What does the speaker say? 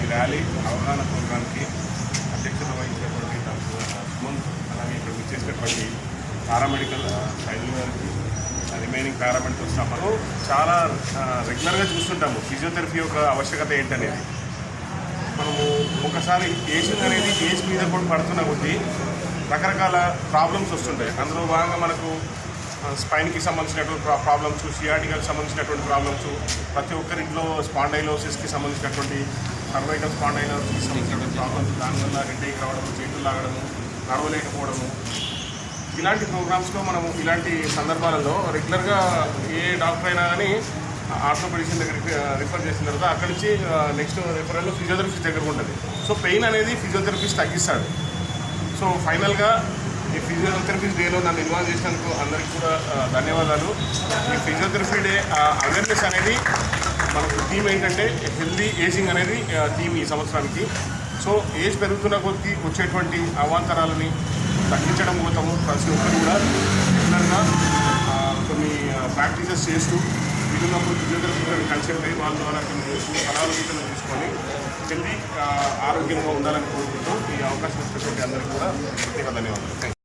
ఈ ర్యాలీ అవగాహన ప్రోగ్రాంకి అధ్యక్షత వహించినటువంటి డాక్టర్ సుమన్ అలాగే ఇక్కడ చేసినటువంటి పారామెడికల్ శైలి గారికి రిమైనింగ్ పారామెడికల్ స్టాఫ్ చాలా రెగ్యులర్గా చూస్తుంటాము. ఫిజియోథెరపీ యొక్క ఆవశ్యకత ఏంటనేది. మనము ఒకసారి ఏజింగ్ అనేది ఏజ్ మీద కూడా పడుతున్న కొద్దీ రకరకాల ప్రాబ్లమ్స్ వస్తుంటాయి. అందులో భాగంగా మనకు స్పైన్కి సంబంధించినటువంటి ప్రా- ప్రాబ్లమ్స్ సియాటికల్కి సంబంధించినటువంటి ప్రాబ్లమ్స్ ప్రతి ఒక్కరింట్లో స్పాండైలోసిస్కి సంబంధించినటువంటి సర్వైకల్ స్పాండైలోసిస్కి సంబంధించినటువంటి ప్రాబ్లమ్స్ దానివల్ల హెడ్ఏక్ రావడము చేతులు లాగడము నడవలేకపోవడము ఇలాంటి ప్రోగ్రామ్స్లో మనము ఇలాంటి సందర్భాలలో రెగ్యులర్గా ఏ డాక్టర్ అయినా కానీ ఆర్థోపెడిషన్ దగ్గరికి రిఫర్ చేసిన తర్వాత అక్కడి నుంచి నెక్స్ట్ రిఫరల్లో ఫిజియోథెరపిస్ట్ దగ్గర ఉంటుంది. సో పెయిన్ అనేది ఫిజియోథెరపిస్ట్ తగ్గిస్తాడు. సో ఫైనల్గా ఈ ఫిజియోథెరపీ డేలో నన్ను ఇన్వాల్వ్ చేసినందుకు అందరికీ కూడా ధన్యవాదాలు. ఈ ఫిజియోథెరపీ డే అవేర్నెస్ అనేది మనకు థీమ్ ఏంటంటే హెల్దీ ఏజింగ్ అనేది థీమ్ ఈ సంవత్సరానికి. సో ఏజ్ పెరుగుతున్న కొద్దీ వచ్చేటువంటి అవాంతరాలని తగ్గించడం కోసము ప్రతి ఒక్కరు కూడా రెగ్యులర్గా కొన్ని ప్రాక్టీసెస్ చేస్తూ వీలున్నప్పుడు ఫిజియోథెరపీ కన్సల్ట్ అయ్యి వాళ్ళ ద్వారా కొన్ని సలహాలు తీసుకొని హెల్దీ ఆరోగ్యంగా ఉండాలని కోరుకుంటూ ఈ అవకాశం ఇచ్చినటువంటి అందరికీ కూడా ప్రత్యేక ధన్యవాదాలు.